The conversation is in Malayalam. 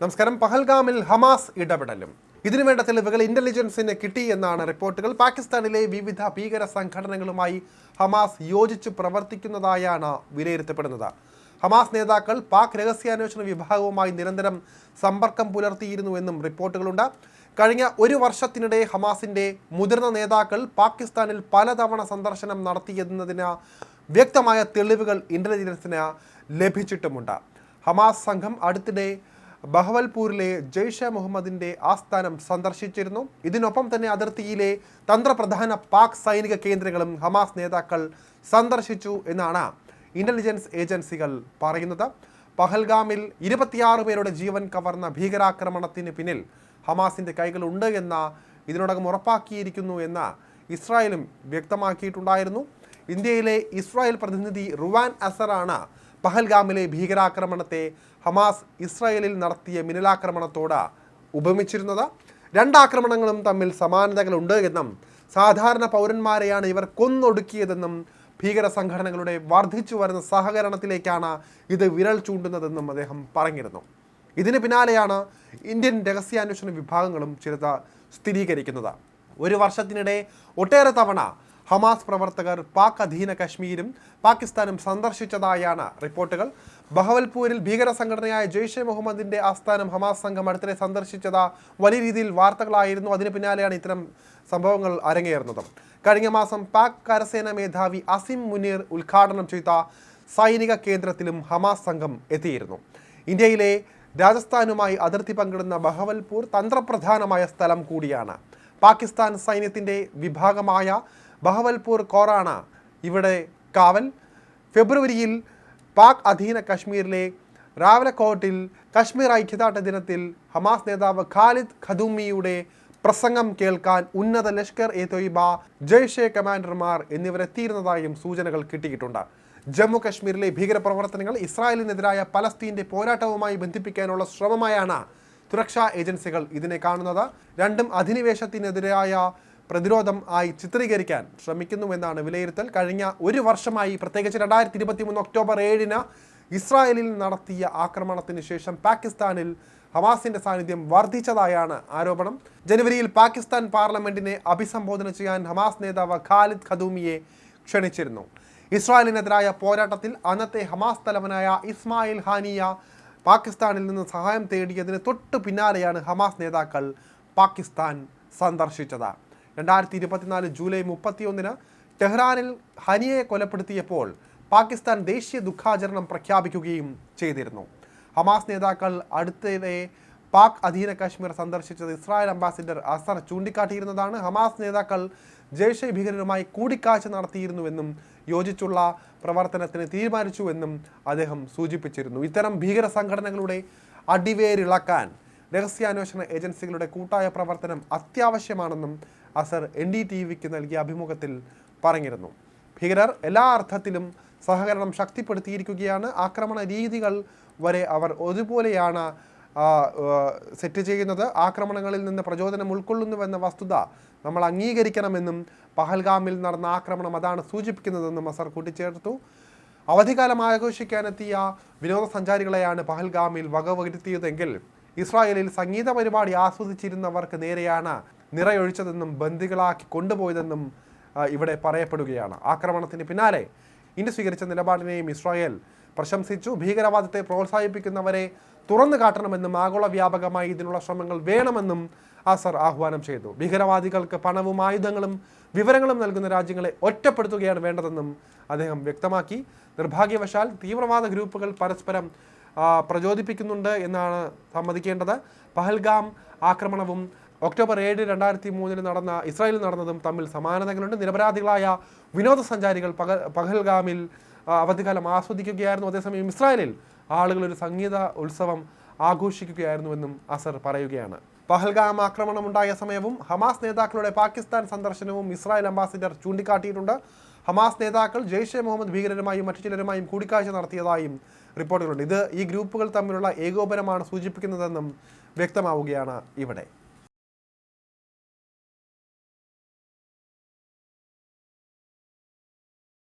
നമസ്കാരം. പഹൽഗാമിൽ ഹമാസ് ഇടപെടലും. ഇതിനുവേണ്ട തെളിവുകൾ ഇന്റലിജൻസിന് കിട്ടി എന്നാണ് റിപ്പോർട്ടുകൾ. പാകിസ്ഥാനിലെ വിവിധ ഭീകര സംഘടനകളുമായി ഹമാസ് യോജിച്ച് പ്രവർത്തിക്കുന്നതായാണ് വിലയിരുത്തപ്പെടുന്നത്. ഹമാസ് നേതാക്കൾ പാക് രഹസ്യാന്വേഷണ വിഭാഗവുമായി നിരന്തരം സമ്പർക്കം പുലർത്തിയിരുന്നുവെന്നും റിപ്പോർട്ടുകളുണ്ട്. കഴിഞ്ഞ ഒരു വർഷത്തിനിടെ ഹമാസിന്റെ മുതിർന്ന നേതാക്കൾ പാകിസ്ഥാനിൽ പലതവണ സന്ദർശനം നടത്തിയെന്നതിന് വ്യക്തമായ തെളിവുകൾ ഇന്റലിജൻസിന് ലഭിച്ചിട്ടുമുണ്ട്. ഹമാസ് സംഘം അടുത്തിടെ ബഹവൽപൂരിലെ ജെയ്ഷെ മുഹമ്മദിന്റെ ആസ്ഥാനം സന്ദർശിച്ചിരുന്നു. ഇതിനൊപ്പം തന്നെ അതിർത്തിയിലെ തന്ത്രപ്രധാന പാക് സൈനിക കേന്ദ്രങ്ങളും ഹമാസ് നേതാക്കൾ സന്ദർശിച്ചു എന്നാണ് ഇന്റലിജൻസ് ഏജൻസികൾ പറയുന്നത്. പഹൽഗാമിൽ ഇരുപത്തിയാറ് പേരുടെ ജീവൻ കവർന്ന ഭീകരാക്രമണത്തിന് പിന്നിൽ ഹമാസിന്റെ കൈകളുണ്ട് എന്ന ഇതിനോടകം ഉറപ്പാക്കിയിരിക്കുന്നു എന്ന ഇസ്രായേലും വ്യക്തമാക്കിയിട്ടുണ്ടായിരുന്നു. ഇന്ത്യയിലെ ഇസ്രായേൽ പ്രതിനിധി റുവാൻ അസറാണ് പഹൽഗാമിലെ ഭീകരാക്രമണത്തെ ഹമാസ് ഇസ്രായേലിൽ നടത്തിയ മിന്നലാക്രമണത്തോട് ഉപമിച്ചിരുന്നത്. രണ്ടാക്രമണങ്ങളും തമ്മിൽ സമാനതകളുണ്ട് എന്നും സാധാരണ പൗരന്മാരെയാണ് ഇവർ കൊന്നൊടുക്കിയതെന്നും ഭീകര സംഘടനകളുടെ വർദ്ധിച്ചു വരുന്ന സഹകരണത്തിലേക്കാണ് ഇത് വിരൽ ചൂണ്ടുന്നതെന്നും അദ്ദേഹം പറഞ്ഞിരുന്നു. ഇതിന് പിന്നാലെയാണ് ഇന്ത്യൻ രഹസ്യാന്വേഷണ വിഭാഗങ്ങളും ചിലത് സ്ഥിരീകരിക്കുന്നത്. ഒരു വർഷത്തിനിടെ ഒട്ടേറെ തവണ ഹമാസ് പ്രവർത്തകർ പാക് അധീന കശ്മീരും പാകിസ്ഥാനും സന്ദർശിച്ചതായാണ് റിപ്പോർട്ടുകൾ. ബഹവൽപൂരിൽ ഭീകര സംഘടനയായ ജെയ്ഷെ മുഹമ്മദിന്റെ ആസ്ഥാനം ഹമാസ് സംഘം അടുത്തിടെ സന്ദർശിച്ചത് വലിയ രീതിയിൽ വാർത്തകളായിരുന്നു. അതിന് പിന്നാലെയാണ് ഇത്തരം സംഭവങ്ങൾ അരങ്ങേറുന്നത്. കഴിഞ്ഞ മാസം പാക് കരസേന മേധാവി അസിം മുനീർ ഉദ്ഘാടനം ചെയ്ത സൈനിക കേന്ദ്രത്തിലും ഹമാസ് സംഘം എത്തിയിരുന്നു. ഇന്ത്യയിലെ രാജസ്ഥാനുമായി അതിർത്തി പങ്കിടുന്ന ബഹവൽപൂർ തന്ത്രപ്രധാനമായ സ്ഥലം കൂടിയാണ്. പാകിസ്ഥാൻ സൈന്യത്തിന്റെ വിഭാഗമായ ബഹവൽപൂർ കോറാണ് ഇവിടെ കാവൽ. ഫെബ്രുവരിയിൽ പാക് അധീന കശ്മീരിലെ റാവലക്കോട്ടിൽ കശ്മീർ ഐക്യദാർഢ്യ ദിനത്തിൽ ഹമാസ് നേതാവ് ഖാലിദ് ഖദൂമിയുടെ പ്രസംഗം കേൾക്കാൻ ഉന്നത ലഷ്കർ എ തൊയ്ബ ജയ്ഷെ കമാൻഡർമാർ എന്നിവരെത്തിയിരുന്നതായും സൂചനകൾ കിട്ടിയിട്ടുണ്ട്. ജമ്മു കശ്മീരിലെ ഭീകരപ്രവർത്തനങ്ങൾ ഇസ്രായേലിനെതിരായ പലസ്തീന്റെ പോരാട്ടവുമായി ബന്ധിപ്പിക്കാനുള്ള ശ്രമമായാണ് സുരക്ഷാ ഏജൻസികൾ ഇതിനെ കാണുന്നത്. രണ്ടും അധിനിവേശത്തിനെതിരായ പ്രതിരോധം ആയി ചിത്രീകരിക്കാൻ ശ്രമിക്കുന്നുവെന്നാണ് വിലയിരുത്തൽ. കഴിഞ്ഞ ഒരു വർഷമായി പ്രത്യേകിച്ച് രണ്ടായിരത്തി ഇരുപത്തി മൂന്ന് ഒക്ടോബർ ഏഴിന് ഇസ്രായേലിൽ നടത്തിയ ആക്രമണത്തിന് ശേഷം പാകിസ്ഥാനിൽ ഹമാസിന്റെ സാന്നിധ്യം വർദ്ധിച്ചതായാണ് ആരോപണം. ജനുവരിയിൽ പാകിസ്ഥാൻ പാർലമെന്റിനെ അഭിസംബോധന ചെയ്യാൻ ഹമാസ് നേതാവ് ഖാലിദ് ഖദൂമിയെ ക്ഷണിച്ചിരുന്നു. ഇസ്രായേലിനെതിരായ പോരാട്ടത്തിൽ അന്നത്തെ ഹമാസ് തലവനായ ഇസ്മായിൽ ഹാനിയ പാകിസ്ഥാനിൽ നിന്ന് സഹായം തേടിയതിന് തൊട്ടു പിന്നാലെയാണ് ഹമാസ് നേതാക്കൾ പാകിസ്ഥാൻ സന്ദർശിച്ചത്. രണ്ടായിരത്തി ഇരുപത്തിനാല് ജൂലൈ മുപ്പത്തിയൊന്നിന് ടെഹ്റാനിൽ ഹനിയെ കൊലപ്പെടുത്തിയപ്പോൾ പാകിസ്ഥാൻ ദേശീയ ദുഃഖാചരണം പ്രഖ്യാപിക്കുകയും ചെയ്തിരുന്നു. ഹമാസ് നേതാക്കൾ അടുത്തിടെ പാക് അധീന കാശ്മീർ സന്ദർശിച്ചത് ഇസ്രായേൽ അംബാസിഡർ അസർ ചൂണ്ടിക്കാട്ടിയിരുന്നതാണ്. ഹമാസ് നേതാക്കൾ ജയ്ഷെ ഭീകരരുമായി കൂടിക്കാഴ്ച നടത്തിയിരുന്നുവെന്നും യോജിച്ചുള്ള പ്രവർത്തനത്തിന് തീരുമാനിച്ചുവെന്നും അദ്ദേഹം സൂചിപ്പിച്ചിരുന്നു. ഇത്തരം ഭീകര സംഘടനകളുടെ അടിവേരിളക്കാൻ രഹസ്യാന്വേഷണ ഏജൻസികളുടെ കൂട്ടായ പ്രവർത്തനം അത്യാവശ്യമാണെന്നും അസർ എൻ ഡി ടി വിക്ക് നൽകിയ അഭിമുഖത്തിൽ പറഞ്ഞിരുന്നു. ഭീകരർ എല്ലാ അർത്ഥത്തിലും സഹകരണം ശക്തിപ്പെടുത്തിയിരിക്കുകയാണ്. ആക്രമണ രീതികൾ വരെ അവർ ഒരുപോലെയാണ് സെറ്റ് ചെയ്യുന്നത്. ആക്രമണങ്ങളിൽ നിന്ന് പ്രചോദനം ഉൾക്കൊള്ളുന്നുവെന്ന വസ്തുത നമ്മൾ അംഗീകരിക്കണമെന്നും പഹൽഗാമിൽ നടന്ന ആക്രമണം അതാണ് സൂചിപ്പിക്കുന്നതെന്നും അസർ കൂട്ടിച്ചേർത്തു. അവധിക്കാലം ആഘോഷിക്കാനെത്തിയ വിനോദസഞ്ചാരികളെയാണ് പഹൽഗാമിൽ വകവരുത്തിയതെങ്കിൽ ഇസ്രായേലിൽ സംഗീത പരിപാടി ആസ്വദിച്ചിരുന്നവർക്ക് നേരെയാണ് നിറയൊഴിച്ചതെന്നും ബന്ദികളാക്കി കൊണ്ടുപോയതെന്നും ഇവിടെ പറയപ്പെടുകയാണ്. ആക്രമണത്തിന് പിന്നാലെ ഇന്ത്യ സ്വീകരിച്ച നിലപാടിനെയും ഇസ്രായേൽ പ്രശംസിച്ചു. ഭീകരവാദത്തെ പ്രോത്സാഹിപ്പിക്കുന്നവരെ തുറന്നു കാട്ടണമെന്നും ആഗോള വ്യാപകമായി ഇതിനുള്ള ശ്രമങ്ങൾ വേണമെന്നും അസർ ആഹ്വാനം ചെയ്തു. ഭീകരവാദികൾക്ക് പണവും ആയുധങ്ങളും വിവരങ്ങളും നൽകുന്ന രാജ്യങ്ങളെ ഒറ്റപ്പെടുത്തുകയാണ് വേണ്ടതെന്നും അദ്ദേഹം വ്യക്തമാക്കി. നിർഭാഗ്യവശാൽ തീവ്രവാദ ഗ്രൂപ്പുകൾ പരസ്പരം പ്രചോദിപ്പിക്കുന്നുണ്ട് എന്നാണ് സമ്മതിക്കേണ്ടത്. പഹൽഗാം ആക്രമണവും ഒക്ടോബർ ഏഴ് രണ്ടായിരത്തി മൂന്നിൽ നടന്ന ഇസ്രായേലിൽ നടന്നതും തമ്മിൽ സമാനതകളുണ്ട്. നിരപരാധികളായ വിനോദസഞ്ചാരികൾ പകൽ പഹൽഗാമിൽ അവധിക്കാലം ആസ്വദിക്കുകയായിരുന്നു. അതേസമയം ഇസ്രായേലിൽ ആളുകൾ ഒരു സംഗീത ഉത്സവം ആഘോഷിക്കുകയായിരുന്നുവെന്നും അസർ പറയുകയാണ്. പഹൽഗാം ആക്രമണം ആക്രമണമുണ്ടായ സമയവും ഹമാസ് നേതാക്കളുടെ പാകിസ്ഥാൻ സന്ദർശനവും ഇസ്രായേൽ അംബാസിഡർ ചൂണ്ടിക്കാട്ടിയിട്ടുണ്ട്. ഹമാസ് നേതാക്കൾ ജെയ്ഷെ മുഹമ്മദ് ഭീകരരുമായും മറ്റു ചിലരുമായും കൂടിക്കാഴ്ച നടത്തിയതായും റിപ്പോർട്ടുകളുണ്ട്. ഇത് ഈ ഗ്രൂപ്പുകൾ തമ്മിലുള്ള ഏകോപനമാണ് സൂചിപ്പിക്കുന്നതെന്നും വ്യക്തമാവുകയാണ് ഇവിടെ.